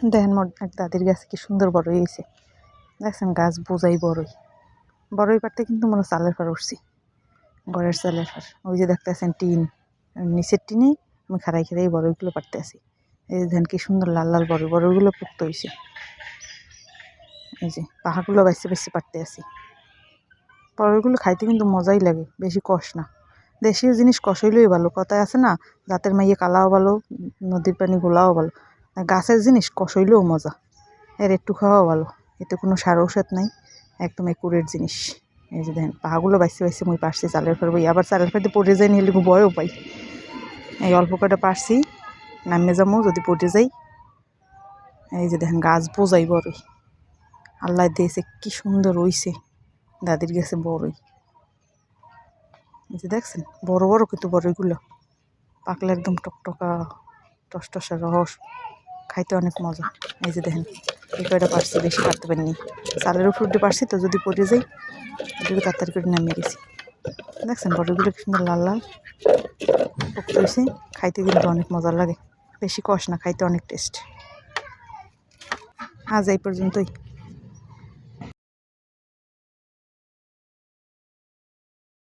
দেখেন মোট এক দাদির গাছ কি সুন্দর বড় হয়েছে দেখছেন গাছ বোঝাই বড়ই। বড়ই পারতে কিন্তু মনে চালের পার উঠছি। ঘরের চালের পার ওই যে দেখতেছেন টিন। নিচের টিনে আমি খাড়াই খাড়াই বড়ইগুলো পারতে আছি। এই যে দেখেন কি সুন্দর লাল লাল বড় বড়ইগুলো পুক্ত হয়েছে এই যে পাহাড়গুলো বাইসে বেশি পারতে আছি। বড়ইগুলো খাইতে কিন্তু মজাই লাগে, বেশি কষ না। দেশীয় জিনিস কষ হইলেই ভালো। কথায় আছে না দাঁতের মাইয়ে কালাও ভালো, নদীর পানি গোলাও ভালো। গাছের জিনিস কষ হইলেও মজা। এর একটু খাওয়াও ভালো। এতে কোনো সার ঔষধ নাই, একদম একুরের জিনিস। এই যে দেখেন পাহাগুলো বাইসে বাইসে মুই পারছি চালের ফের বই আবার চালের ফেরতে পড়ে যাই নিলে ভয়ও পাই। এই অল্প কটা পারছি নামে যাব, যদি পড়ে যাই। এই যে দেখেন, গাছ বোঝাই বড়ই। আল্লাহ দিয়েছে, কি সুন্দর রইছে দাদির গেছে বড়ই। এই যে দেখছেন, বড় বড় কিন্তু বড়ইগুলো। পাকলে একদম টকটকা টস টসটসা রস। খাইতে অনেক মজা। এই যে দেখেন, এই কয়টা পারছি, বেশি কাটতে পারিনি। চালের উপর পারছি, তো যদি পড়ে যাই এটুকু তাড়াতাড়ি করে নামিয়ে গেছি দেখছেন বড়িগুলো কি সুন্দর লাল লাল পোক্ত খাইতে কিন্তু অনেক মজা লাগে। বেশি কষ না, খাইতে অনেক টেস্ট। আজ এই পর্যন্তই।